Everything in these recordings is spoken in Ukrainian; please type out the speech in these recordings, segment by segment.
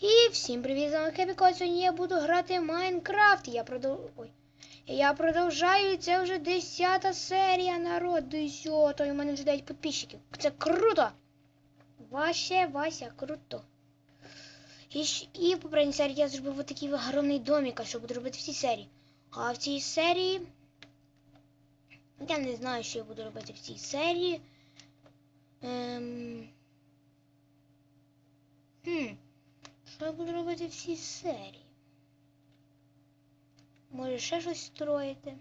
І всім привіт, з вами Кепіко. Сьогодні я буду грати в Майнкрафт. Я продов... Ой. Я продовжаю, це вже 10 серія, народ, 10. У мене вже 9 підписчиків. Це круто! Вася, Вася, круто. І, і в попередній серії я зробив такий огромний домик, що буду робити всі серії. А в цій серії. Я не знаю, що я буду робити в цій серії. Ем... Хм. Що я буду робити в цій серії? Може ще щось строїти?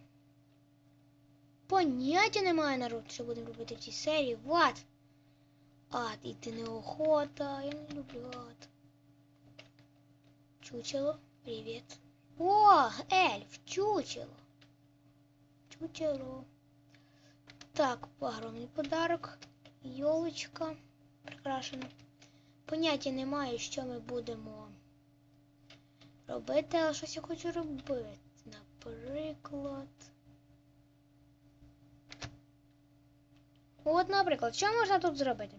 Поняття немає народ, що будемо робити в цій серії. What? Ад, іти неохота. Я не люблю ад. Чучело, привіт. О, ельф, чучело. Чучело. Так, огромний подарок. Йолочка прикрашена. Поняття немає, що ми будемо робити, але щось я хочу робити. Наприклад. От, наприклад, що можна тут зробити?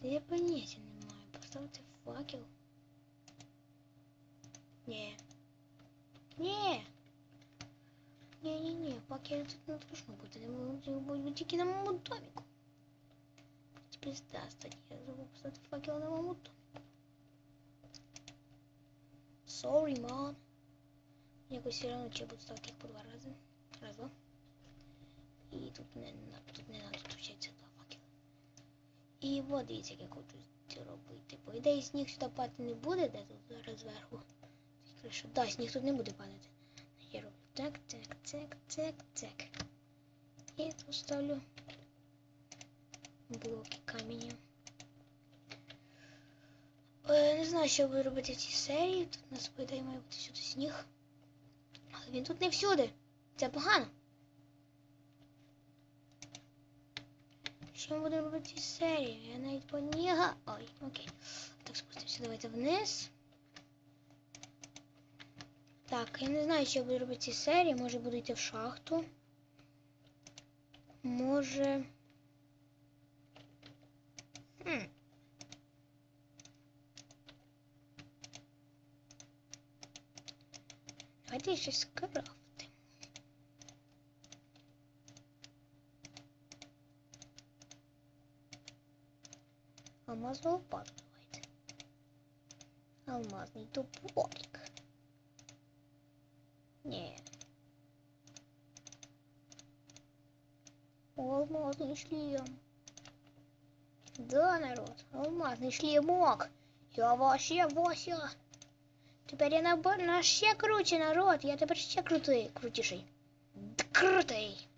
Та я поняття не маю. Поставити факел. Ні. Ні. Ні, ні, ні, факел тут не должно бути. Можу бути тільки на моєму доміку. Пизда, кстати, я забыл поставить факел на мамуту. Sorry, man. Якось все равно чи буду ставити їх по два рази. Раз, два. І тут не, тут не надо включатися два факела. І от дивіться, як я хочу це робити. По ідеї сніг сюди падати не буде, де тут зараз зверху. Що, да, сніг тут не буде падати. Я роблю так, так, так, так, так. І тут ставлю блоки каменю. Е, не знаю, що я буду робити в цій серії. Тут нас ідеї має бути всюди сніг. Але він тут не всюди. Це погано. Що ми будемо робити в цій? Я навіть поніга. Ой, окей. Так, спустимося, давайте вниз. Так, я не знаю, що я буду робити в цій серії. Може буду йти в шахту. Може. Хм. Давайте щось скрафтимо. Алмазну лопату давайте. Алмазний топорик. Ні. Алмазний шлем. Да, народ, алмазний шлемок. Я вообще Вася. Тепер я на, на ще круче, народ. Я тепер ще крутий, крутіший. Крутий.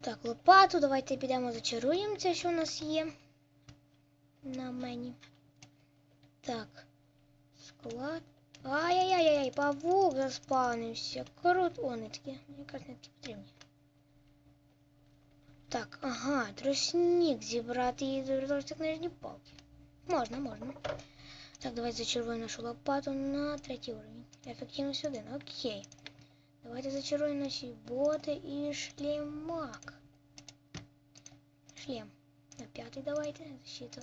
Так, лопату, давайте підемо зачаруємо це, що у нас є. На мені. Так. Склад. Ай-яй-яй-яй, павук заспавнився. Круто. О, не такі. Якраз не такі потрібні. Так, ага, тростник зібрати і зробити книжні палки. Можна, можна. Так, давайте зачаруємо нашу лопату на третій уровень. Ефективність один. Окей. Давайте зачаруємо наші боти і шлемак. Шлем. На п'ятий давайте. Защита.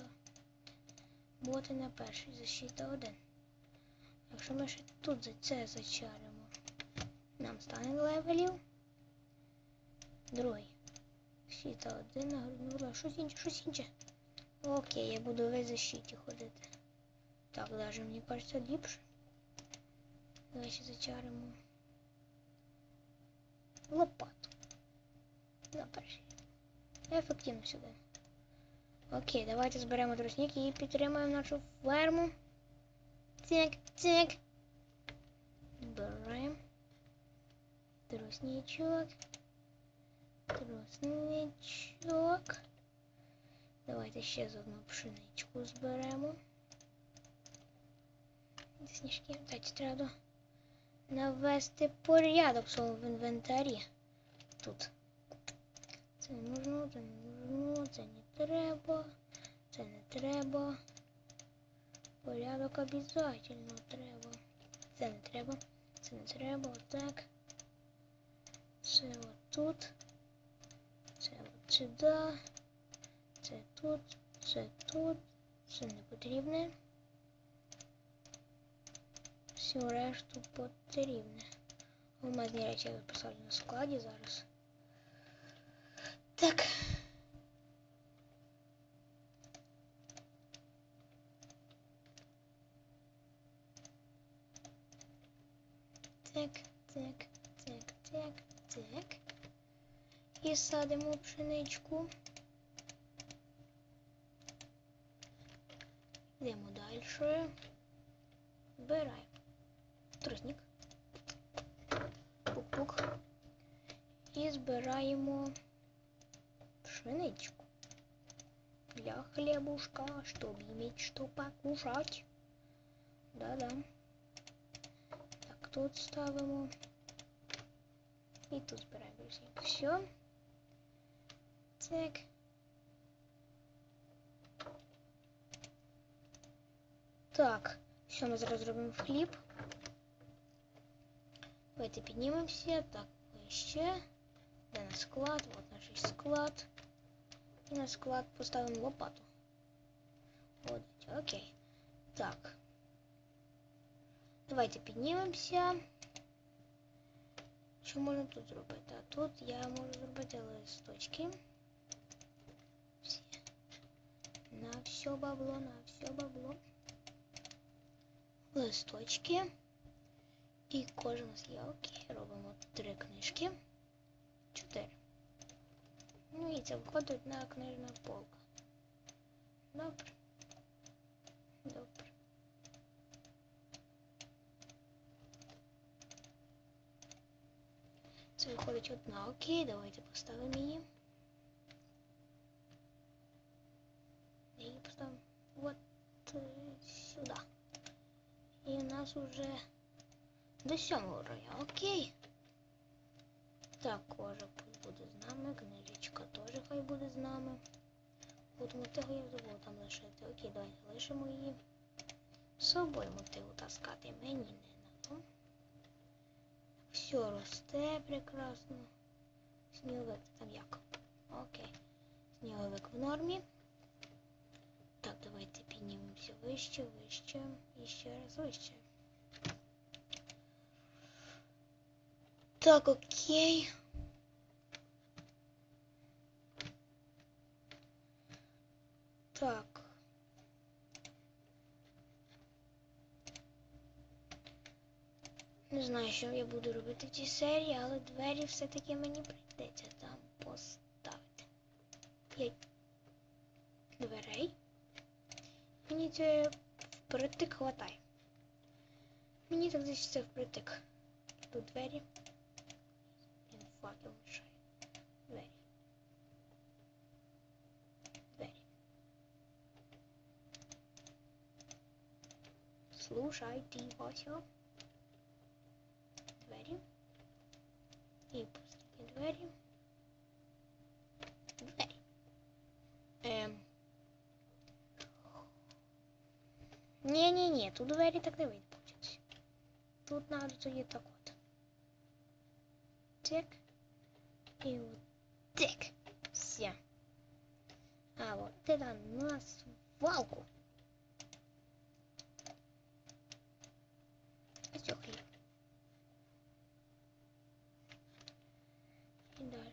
Боти на перший. Защита один. Якщо ми ще тут за це зачаримо, нам стане левелів. Другий. Защита один на грудну. Щось інше, щось інше. Окей, я буду весь защиті ходити. Так, даже мені кажется ліпше. Давай ще зачаримо лопату. На перший. Ефективно сюди. Окей, давайте зберемо тростник і підтримаємо нашу ферму. Так, так. Беремо. Тросничок. Тросничок. Давайте ще з одну пшеничку зберемо. Сніжки. Дайте треба навести порядок в інвентарі. Тут. Це не нужно, це не нужно, це не треба, це не треба. Порядок обов'язково треба. Це не треба, це не треба, отак. Це отут. Це от сюди. Це тут, це тут, Це не потрібне. Всю решту потрібне. Алмазні речі я поставлю на складі зараз. Так. Так, так, так, так, так. І садимо пшеничку. Йдемо далі. Збираємо. І збираємо пшеничку. Для хлебушка, чтобы иметь что покушать. Да-да. Так, тут ставимо. І тут збираємо більшенько. Все. Так. Так, все, ми зараз зробимо хліб. Давайте піднімемося. Так, вище. Де наш склад? Вот наш склад. І на склад поставимо лопату. От, окей. Так. Давайте піднімемося. Що можна тут зробити? А тут я можу зробити листочки. Всі. На все бабло, на все бабло. Листочки. І кожен є окей. Робимо три книжки. Чотири. Ну і це виходить на книжна полка. Добре. Добре. Це виходить одна. Окей, давайте поставимо її. Я її поставимо от е, сюди. І у нас уже до сьомого роя. Окей. Також буде з нами. Книжечка теж хай буде з нами. От мотигу я забув там лишити. Окей, давайте лишимо її. З собою мотигу таскати мені не надо. Все росте прекрасно. Сніговик там як? Окей. Сніговик в нормі. Так, давайте піднімемося вище, вище і ще раз вище. Так, окей. Так. Не знаю, що я буду робити в цій серії, але двері все-таки мені прийдеться там поставити. П'ять дверей. Мені це впритик хватає. Мені так це впритик. Тут двері. Він факел мішає. Двері. Двері. Слушай, ти Вася. Двері. І пусті двері. Двері. Ем. Ні-ні-ні, тут двері так не вийде получиться. Тут надо тоді так от. Так. І от так. Все. А вот это на свалку. Все, хлеб. І далі.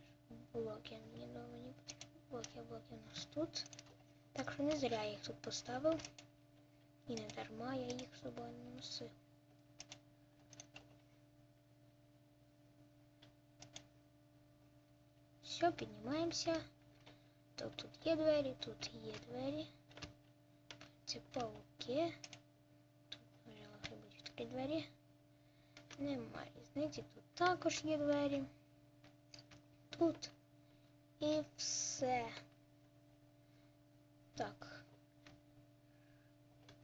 Блоки мені дома не потрібні. Блоки, блоки у нас тут. Так що не зря я їх тут поставив. І не дарма я їх з собою не Все, піднімаємося. Так, тут є двері, тут є двері. Це пауки. Тут може бути відкриті двері. Немає різниці. Тут також є двері. Тут. І все. Так.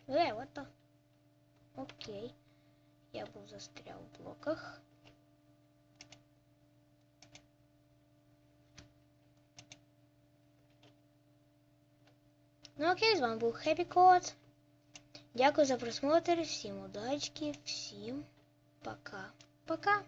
Е, вот то. Окей. Я був застряв в блоках. Ну окей, з вами був Happy Code. Дякую за просмотр. Всім удачки, всім пока. Пока.